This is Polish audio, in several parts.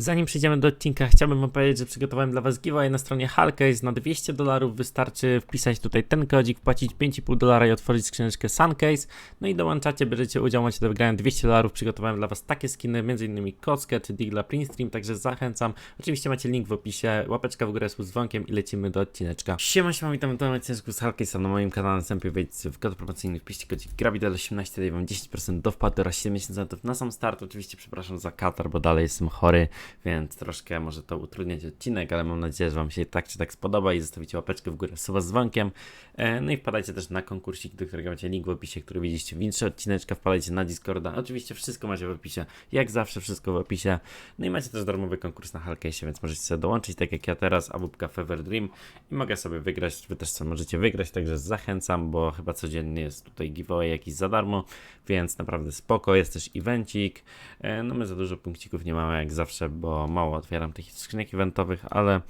Zanim przejdziemy do odcinka, chciałbym wam powiedzieć, że przygotowałem dla was giveaway na stronie Halcase na 200 dolarów. Wystarczy wpisać tutaj ten kodzik, wpłacić 5,5 dolara i otworzyć skrzyneczkę Suncase. No i dołączacie, bierzecie udział, macie do wygrania 200 dolarów. Przygotowałem dla was takie skiny, m.in. Kockę czy Digla Printstream, także zachęcam. Oczywiście macie link w opisie, łapeczka w górę z dzwonkiem i lecimy do odcineczka. Siema, siema, witam w nowym odcineczku z Halcase, na moim kanale następnie wejdźcie w kod promocyjny, wpiszcie kodzik GRAVIDEL18, daję wam 10% do wpłaty oraz 70 na sam start. Oczywiście przepraszam za katar, bo dalej jestem chory więc troszkę może to utrudniać odcinek, ale mam nadzieję, że Wam się tak czy tak spodoba i zostawicie łapeczkę w górę suba z dzwonkiem. E, No i wpadajcie też na konkursik, do którego macie link w opisie, który widzieliście w intrze odcineczka, wpadajcie na Discorda. Oczywiście wszystko macie w opisie, jak zawsze wszystko w opisie. No i macie też darmowy konkurs na Halcase, więc możecie sobie dołączyć, tak jak ja teraz, AWP Fever Dream i mogę sobie wygrać, Wy też sobie możecie wygrać, także zachęcam, bo chyba codziennie jest tutaj giveaway jakiś za darmo, więc naprawdę spoko, jest też evencik. E, No my za dużo punkcików nie mamy jak zawsze, bo mało otwieram tych skrzynek eventowych, ale,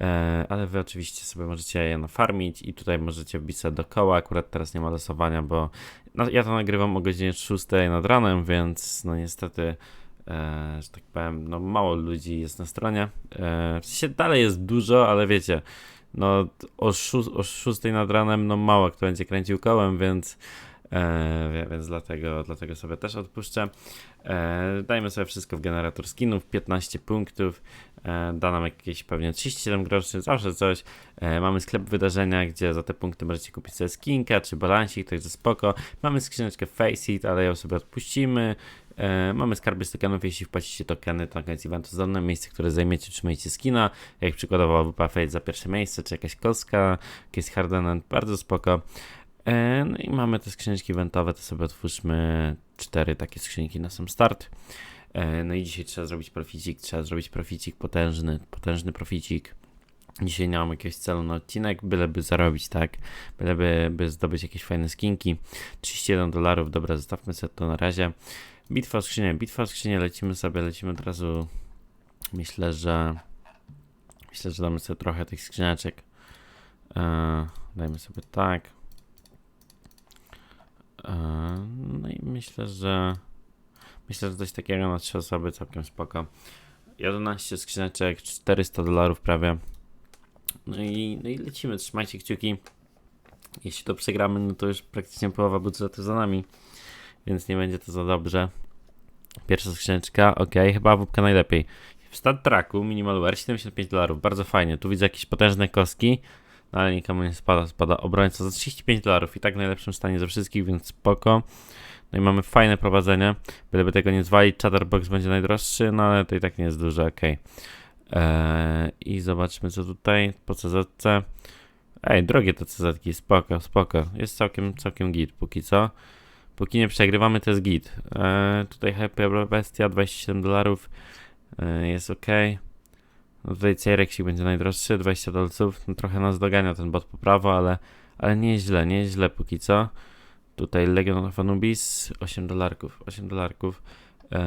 e, ale wy oczywiście sobie możecie je nafarmić i tutaj możecie wbić sobie do koła. Akurat teraz nie ma losowania, bo no, ja to nagrywam o godzinie 6 nad ranem, więc no niestety, e, że tak powiem, no mało ludzi jest na stronie. E, w sensie dalej jest dużo, ale wiecie, no o, szó- o 6 nad ranem no mało kto będzie kręcił kołem, więc E, więc dlatego, dlatego sobie też odpuszczę. E, dajmy sobie wszystko w generator skinów, 15 punktów, e, da nam jakieś pewnie 37 groszy, zawsze coś. E, mamy sklep wydarzenia, gdzie za te punkty możecie kupić sobie skinka czy balansik, także spoko. Mamy skrzyneczkę Faceit, ale ją sobie odpuścimy. E, mamy skarby z tokenów, jeśli wpłacicie tokeny, to na koniec eventu zdolne miejsce, które zajmiecie, trzymajcie skina, jak przykładowo WP Fate za pierwsze miejsce, czy jakaś kostka, jakieś Hardened, bardzo spoko. E, No i mamy te skrzyneczki eventowe, to sobie otwórzmy cztery takie skrzynki na sam start. E, No i dzisiaj trzeba zrobić proficik, trzeba zrobić proficik potężny, potężny proficik. Dzisiaj nie mam jakiegoś celu na odcinek, byleby zarobić, tak? Byleby by zdobyć jakieś fajne skinki. 31 dolarów, dobra, zostawmy sobie to na razie. Bitwa o skrzynię, bitwa o skrzynię, lecimy sobie, lecimy od razu. Myślę, że myślę, że damy sobie trochę tych skrzyneczek. E, dajmy sobie tak. E, No i myślę, że myślę, że coś takiego na trzy osoby całkiem spoko. 11 skrzyneczek, 400 dolarów prawie. No i, no i lecimy, trzymajcie kciuki. Jeśli to przegramy, no to już praktycznie połowa budżetu za nami, więc nie będzie to za dobrze. Pierwsza skrzyneczka, ok, chyba wódka najlepiej. W stat tracku minimal wear 75 dolarów, bardzo fajnie. Tu widzę jakieś potężne kostki, no ale nikomu nie spada, spada obrońca za 35 dolarów i tak w najlepszym stanie ze wszystkich, więc spoko. No i mamy fajne prowadzenie, byleby tego nie zwalić, Chatterbox będzie najdroższy, no ale to i tak nie jest duże, ok. Eee, I zobaczmy co tutaj po CZC. Ej, drogie te CZ-ki, spoko, spoko. Jest całkiem, całkiem git póki co. Póki nie przegrywamy, to jest git. Eee, tutaj Happy Bestia, 27 dolarów. Eee, jest ok. No tutaj Cyrexik będzie najdroższy, 20 dolców. No trochę nas dogania ten bot po prawo, ale, ale nie jest źle, nie jest źle póki co. Tutaj Legion of Anubis, 8 dolarków, 8 dolarków. Eee,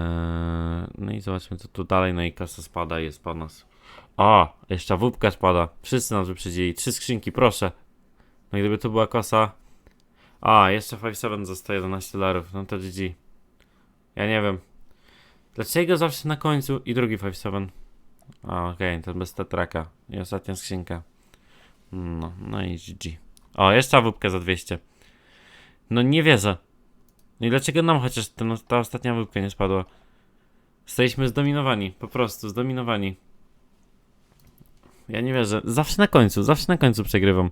no i zobaczmy co tu dalej, no i kasa spada jest po nas. O, jeszcze wódka spada. Wszyscy nas wyprzedzili. Trzy skrzynki, proszę. No gdyby to była kosa. A, jeszcze 5-7 za 111 dolarów. No to GG. Ja nie wiem. Dlaczego zawsze na końcu i drugi 5-7? A, okej, to bez tetraka. I ostatnia skrzynka. No, no i GG. O, jeszcze wódka za 200. No nie wierzę. No i dlaczego nam chociaż ten, ta ostatnia wódka nie spadła? Staliśmy zdominowani, po prostu zdominowani. Ja nie wierzę. Zawsze na końcu, zawsze na końcu przegrywam.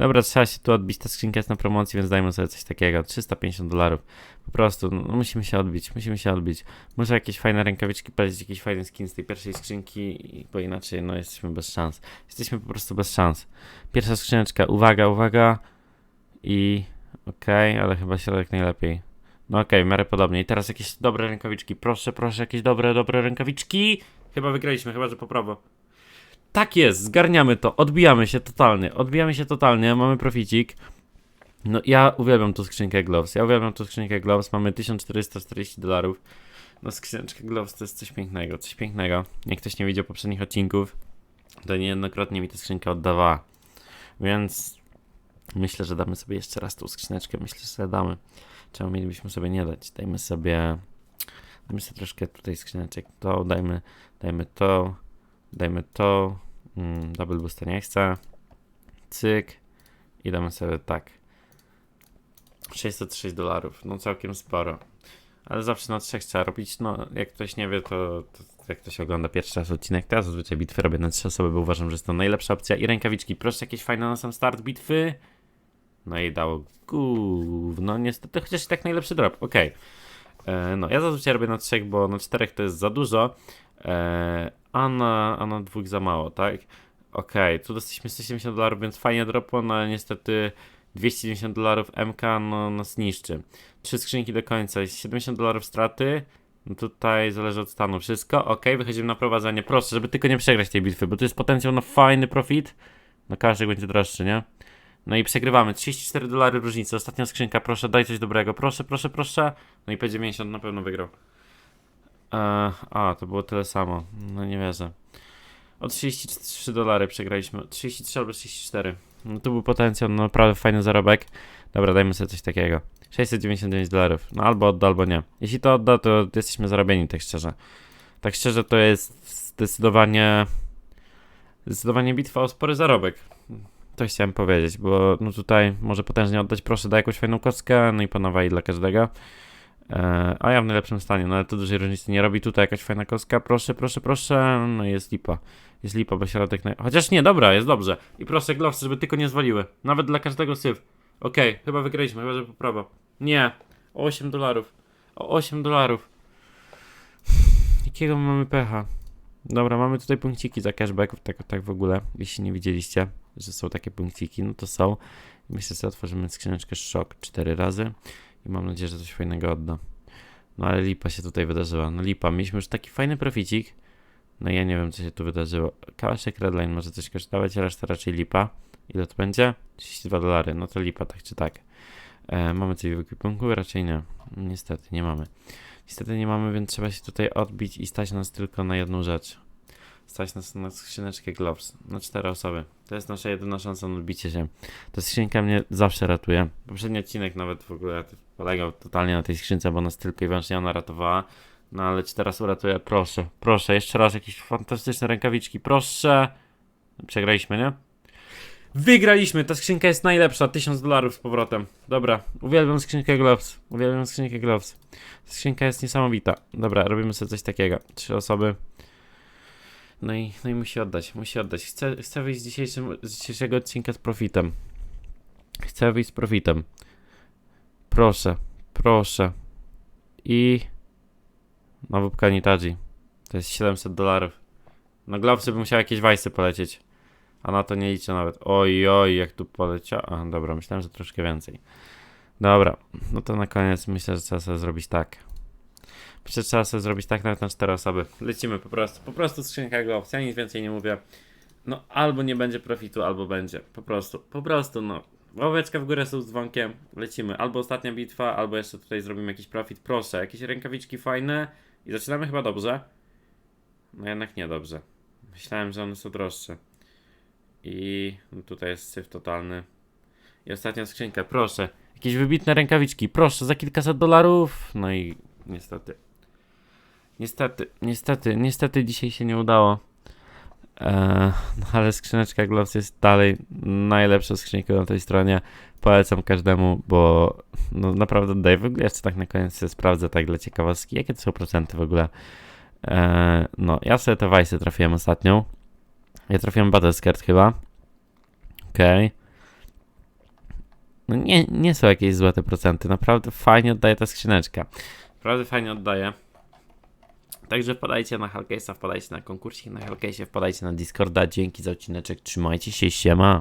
Dobra, trzeba się tu odbić. Ta skrzynka jest na promocji, więc dajmy sobie coś takiego. 350 dolarów. Po prostu, no, musimy się odbić, musimy się odbić. Może jakieś fajne rękawiczki, polecić jakiś fajny skin z tej pierwszej skrzynki, bo inaczej, no, jesteśmy bez szans. Jesteśmy po prostu bez szans. Pierwsza skrzyneczka, uwaga, uwaga. I okej, ale chyba środek najlepiej. No okej, w miarę podobnie. I teraz jakieś dobre rękawiczki. Proszę, proszę, jakieś dobre, dobre rękawiczki. Chyba wygraliśmy, chyba że po prawo. Tak jest, zgarniamy to, odbijamy się totalnie, odbijamy się totalnie, mamy proficik. No ja uwielbiam tą skrzynkę Gloves, ja uwielbiam tą skrzynkę Gloves, mamy 1440 dolarów. No skrzyneczka Gloves to jest coś pięknego, coś pięknego. Jak ktoś nie widział poprzednich odcinków, to niejednokrotnie mi ta skrzynka oddawała. Więc myślę, że damy sobie jeszcze raz tą skrzyneczkę, myślę, że damy. Czemu mielibyśmy sobie nie dać? Dajmy sobie... Dajmy sobie troszkę tutaj skrzyneczek. To dajmy, dajmy to, dajmy to. Mm, double boosta nie chcę. Cyk. I damy sobie tak. 606 dolarów. No całkiem sporo. Ale zawsze na trzech trzeba robić. No, jak ktoś nie wie, to, to jak ktoś ogląda pierwszy raz odcinek, to ja zazwyczaj bitwy robię na trzy osoby, bo uważam, że jest to najlepsza opcja. I rękawiczki. Proszę jakieś fajne na sam start bitwy. No i dało gówno. Niestety, chociaż i tak najlepszy drop. Okej. E, No, ja zazwyczaj robię na trzech, bo na czterech to jest za dużo, e, a, na, a na dwóch za mało, tak? Okej, tu dostaliśmy 170 dolarów, więc fajnie dropło, no ale niestety 290 dolarów MK no, nas niszczy. Trzy skrzynki do końca, jest 70 dolarów straty. No tutaj zależy od stanu wszystko. Ok, wychodzimy na prowadzenie. Proszę, żeby tylko nie przegrać tej bitwy, bo tu jest potencjał na fajny profit. No każdy będzie droższy, nie? No i przegrywamy. 34 dolary różnicy. Ostatnia skrzynka, proszę, daj coś dobrego. Proszę, proszę, proszę. No i P90 na pewno wygrał. Eee, a, to było tyle samo. No nie wierzę. O 33 dolary przegraliśmy. 33 albo 34. No tu był potencjał, no naprawdę fajny zarobek. Dobra, dajmy sobie coś takiego. 699 dolarów. No albo odda, albo nie. Jeśli to odda, to jesteśmy zarobieni, tak szczerze. Tak szczerze, to jest zdecydowanie. Zdecydowanie bitwa o spory zarobek. To chciałem powiedzieć, bo no tutaj może potężnie oddać. Proszę, daj jakąś fajną kostkę, no i panowa i dla każdego. E, a ja w najlepszym stanie, no ale to dużej różnicy nie robi. Tutaj jakaś fajna kostka, proszę, proszę, proszę. No jest lipa. Jest lipa, bo środek. Na... Chociaż nie, dobra, jest dobrze. I proszę, glowsy, żeby tylko nie zwaliły. Nawet dla każdego syf. Okej, chyba wygraliśmy, chyba że poprawa. Nie, o 8 dolarów. O 8 dolarów. Jakiego my mamy pecha? Dobra, mamy tutaj punkciki za cashback, tak, tak w ogóle. Jeśli nie widzieliście, że są takie punkciki, no to są. Myślę, że otworzymy skrzyneczkę szok 4 razy i mam nadzieję, że coś fajnego odda. No ale lipa się tutaj wydarzyła. No lipa, mieliśmy już taki fajny proficik. No ja nie wiem, co się tu wydarzyło. Kałaszek Redline może coś kosztować, reszta raczej lipa. Ile to będzie? 32 dolary. No to lipa, tak czy tak. E, mamy coś w ekwipunku? Raczej nie. Niestety, nie mamy. Niestety nie mamy, więc trzeba się tutaj odbić i stać nas tylko na jedną rzecz. Stać nas na skrzyneczkę Gloves. Na cztery osoby. To jest nasza jedyna szansa na odbicie się. Ta skrzynka mnie zawsze ratuje. Poprzedni odcinek nawet w ogóle polegał totalnie na tej skrzynce, bo nas tylko i wyłącznie ona ratowała. No ale ci teraz uratuje. Proszę, proszę, jeszcze raz jakieś fantastyczne rękawiczki. Proszę. Przegraliśmy, nie? Wygraliśmy! Ta skrzynka jest najlepsza. 1000 dolarów z powrotem. Dobra, uwielbiam skrzynkę Gloves. Uwielbiam skrzynkę Gloves. Skrzynka jest niesamowita. Dobra, robimy sobie coś takiego. Trzy osoby. No i, no i musi oddać, musi oddać. Chcę, chcę wyjść z, dzisiejszym, z dzisiejszego odcinka z profitem. Chcę wyjść z profitem. Proszę, proszę. I... Nowy Kanitaji. To jest 700 dolarów. No Glowsy by musiały jakieś wajsy polecieć. A na to nie liczę nawet. Oj, oj, jak tu poleciał. A, dobra, myślałem, że troszkę więcej. Dobra, no to na koniec myślę, że trzeba sobie zrobić tak. Że trzeba sobie zrobić tak nawet na cztery osoby. Lecimy po prostu. Po prostu skrzynka Gloves. Ja nic więcej nie mówię. No albo nie będzie profitu, albo będzie. Po prostu. Po prostu, no. Ławeczka w górę z dzwonkiem. Lecimy. Albo ostatnia bitwa, albo jeszcze tutaj zrobimy jakiś profit. Proszę, jakieś rękawiczki fajne. I zaczynamy chyba dobrze. No jednak nie dobrze. Myślałem, że one są droższe. I no tutaj jest syf totalny. I ostatnia skrzynka, proszę. Jakieś wybitne rękawiczki, proszę, za kilkaset dolarów. No i niestety. Niestety, niestety, niestety dzisiaj się nie udało. Eee, no ale skrzyneczka Gloves jest dalej najlepsza skrzynka na tej stronie. Polecam każdemu, bo no naprawdę daję. W ogóle jeszcze tak na koniec sprawdzę tak dla ciekawostki, jakie to są procenty w ogóle. Eee, no, ja sobie te Vice'y trafiłem ostatnią. Ja trafiłem Battlescard chyba. Okej. Okay. No nie, nie są jakieś złe te procenty. Naprawdę fajnie oddaje ta skrzyneczka. Naprawdę fajnie oddaje. Także wpadajcie na Hellcase'a, wpadajcie na konkursik na Hellcase'ie, wpadajcie na Discorda. Dzięki za odcineczek. Trzymajcie się, siema.